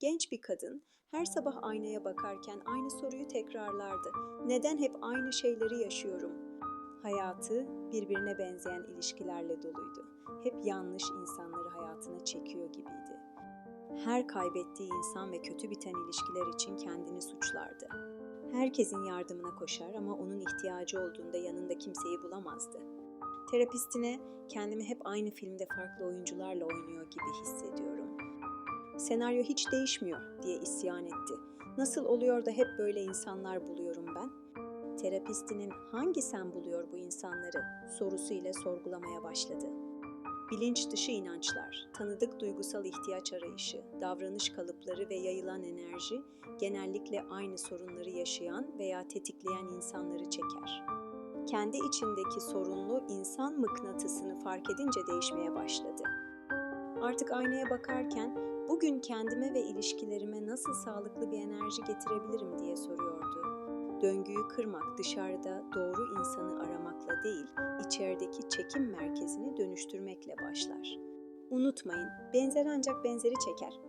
Genç bir kadın her sabah aynaya bakarken aynı soruyu tekrarlardı. Neden hep aynı şeyleri yaşıyorum? Hayatı birbirine benzeyen ilişkilerle doluydu. Hep yanlış insanları hayatına çekiyor gibiydi. Her kaybettiği insan ve kötü biten ilişkiler için kendini suçlardı. Herkesin yardımına koşar ama onun ihtiyacı olduğunda yanında kimseyi bulamazdı. Terapistine kendimi hep aynı filmde farklı oyuncularla oynuyor gibi hissediyorum. Senaryo hiç değişmiyor diye isyan etti. Nasıl oluyor da hep böyle insanlar buluyorum ben? Terapistinin hangi sen buluyor bu insanları sorusu ile sorgulamaya başladı. Bilinç dışı inançlar, tanıdık duygusal ihtiyaç arayışı, davranış kalıpları ve yayılan enerji genellikle aynı sorunları yaşayan veya tetikleyen insanları çeker. Kendi içindeki sorunlu insan mıknatısını fark edince değişmeye başladı. Artık aynaya bakarken bugün kendime ve ilişkilerime nasıl sağlıklı bir enerji getirebilirim diye soruyordu. Döngüyü kırmak dışarıda doğru insanı aramakla değil, içerideki çekim merkezini dönüştürmekle başlar. Unutmayın, benzer ancak benzeri çeker.